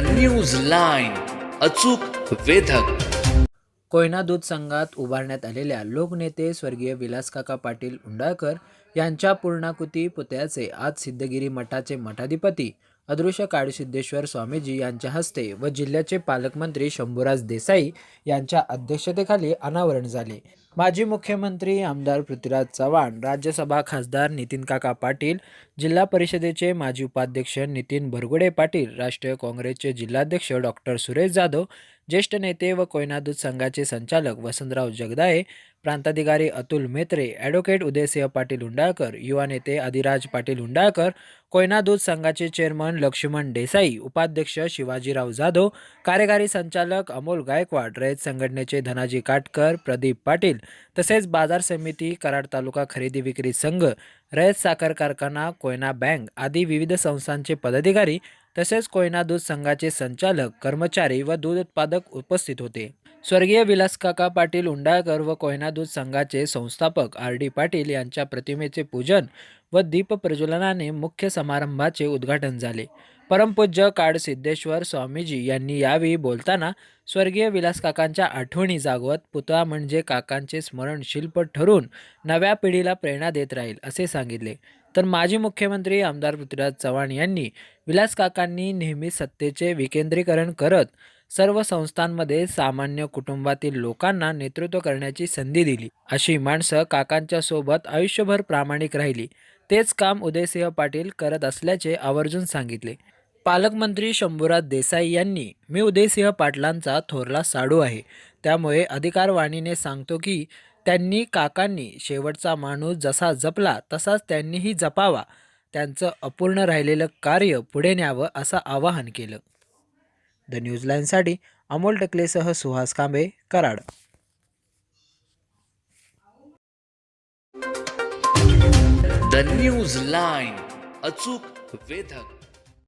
News line अचूक वेधक. कोयना दूध संघात उभारण्यात आलेल्या लोकनेते स्वर्गीय विलासकाका पाटील उंडाळकर यांच्या पूर्णाकृती पुतळ्याचे आज सिद्धगिरी मठाचे मठाधिपती अदृश्य काळसिद्धेश्वर स्वामीजी यांच्या हस्ते व जिल्ह्याचे पालकमंत्री शंभूराज देसाई यांच्या अध्यक्षतेखाली अनावरण झाले. माजी मुख्यमंत्री आमदार पृथ्वीराज चव्हाण राज्यसभा खासदार नितीन काका पाटील जिल्हा परिषदेचे माजी उपाध्यक्ष नितीन भरगुडे पाटील राष्ट्रीय काँग्रेसचे जिल्हाध्यक्ष डॉक्टर सुरेश जाधव ज्येष्ठ नेते व कोयना दूध संघाचे संचालक वसंतराव जगदाळे प्रांताधिकारी अतुल मेत्रे ॲडव्होकेट उदयसिंह पाटील हुंडाळकर युवा नेते आदिराज पाटील हुंडाळकर कोयना दूध संघाचे चेअरमन लक्ष्मण देसाई उपाध्यक्ष शिवाजीराव जाधव कार्यकारी संचालक अमोल गायकवाड रयत संघटनेचे धनाजी काटकर प्रदीप पाटील तसेच बाजार समिती कराड तालुका खरेदी विक्री संघ रयत साखर कारखाना कोयना बँक आदी विविध संस्थांचे पदाधिकारी तसेच कोयना दूध संघाचे संचालक कर्मचारी व दूध उत्पादक उपस्थित होते. स्वर्गीय विलासकाका पाटील उंडाळकर व कोयना दूध संघाचे संस्थापक आर डी पाटील यांच्या प्रतिमेचे पूजन व दीप प्रज्वलनाने मुख्य समारंभाचे उद्घाटन झाले. परमपूज्य काडसिद्धेश्वर स्वामीजी यांनी यावेळी बोलताना स्वर्गीय विलासकाकांच्या आठवणी जागवत पुतळा म्हणजे काकांचे स्मरण शिल्प ठरून नव्या पिढीला प्रेरणा देत राहील असे सांगितले. तर माजी मुख्यमंत्री आमदार पृथ्वीराज चव्हाण यांनी विलास काकांनी नेहमी सत्तेचे विकेंद्रीकरण करत सर्व संस्थांमध्ये सामान्य कुटुंबातील लोकांना नेतृत्व करण्याची संधी दिली. अशी माणसं काकांच्या सोबत आयुष्यभर प्रामाणिक राहिली. तेच काम उदयसिंह पाटील करत असल्याचे आवर्जून सांगितले. पालकमंत्री शंभूराज देसाई यांनी मी उदयसिंह पाटलांचा थोरला साडू आहे. त्यामुळे अधिकारवाणीने सांगतो की त्यांनी काकांनी शेवटचा माणूस जसा जपला तसाच त्यांनीही जपावा. त्यांचं अपूर्ण राहिलेलं कार्य पुढे न्यावं असं आवाहन केलं. द न्यूजलाईनसाठी Amol टकलेसह Suhas Kambe Karad. The news line अचूक वेधक.